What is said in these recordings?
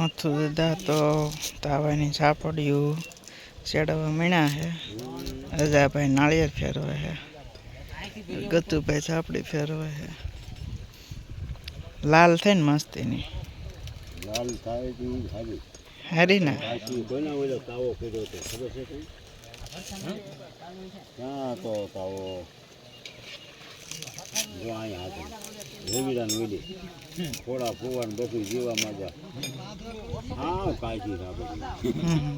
મથુ દીધા તો તાવાની સાપડ્યું ચડવા મીણા હે. અજાભાઈ નાળિયેર ફેરવે હે. ગતુભાઈ સાપડી ફેરવે હે. લાલ મસ્તીની. થાય તો ઈ હારી. ને? તાવો કર્યો તો ખબર છે જો અહીંયા હતો રવિરાન વેલી ખોડા ફુવાન બધું જીવા જા હા સાબડી હમ.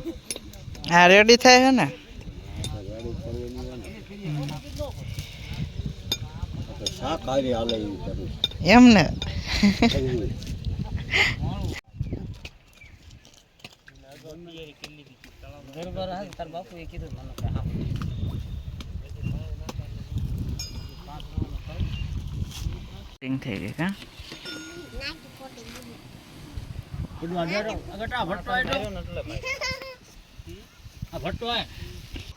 હા રેડી થાય છે ને શાક હાલે એવું એમ ને છું. તાર બાપુ એ કીધું મને ટિંગ થઈ ગઈ કા? આ ભટ્ટો આય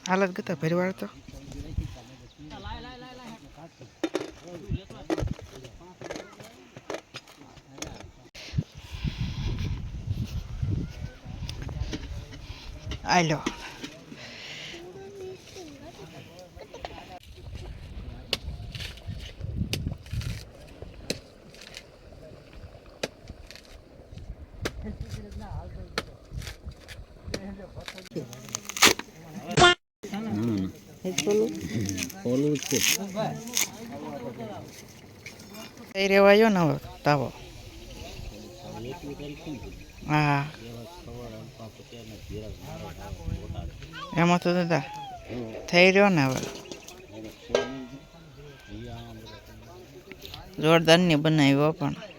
હાલત ગતા ભરવાડ તો. છે રેવાયો ને હવે તાવો હા એમાં દાદા થઈ રહ્યો ને હવે જોરદારની બનાવ્યો પણ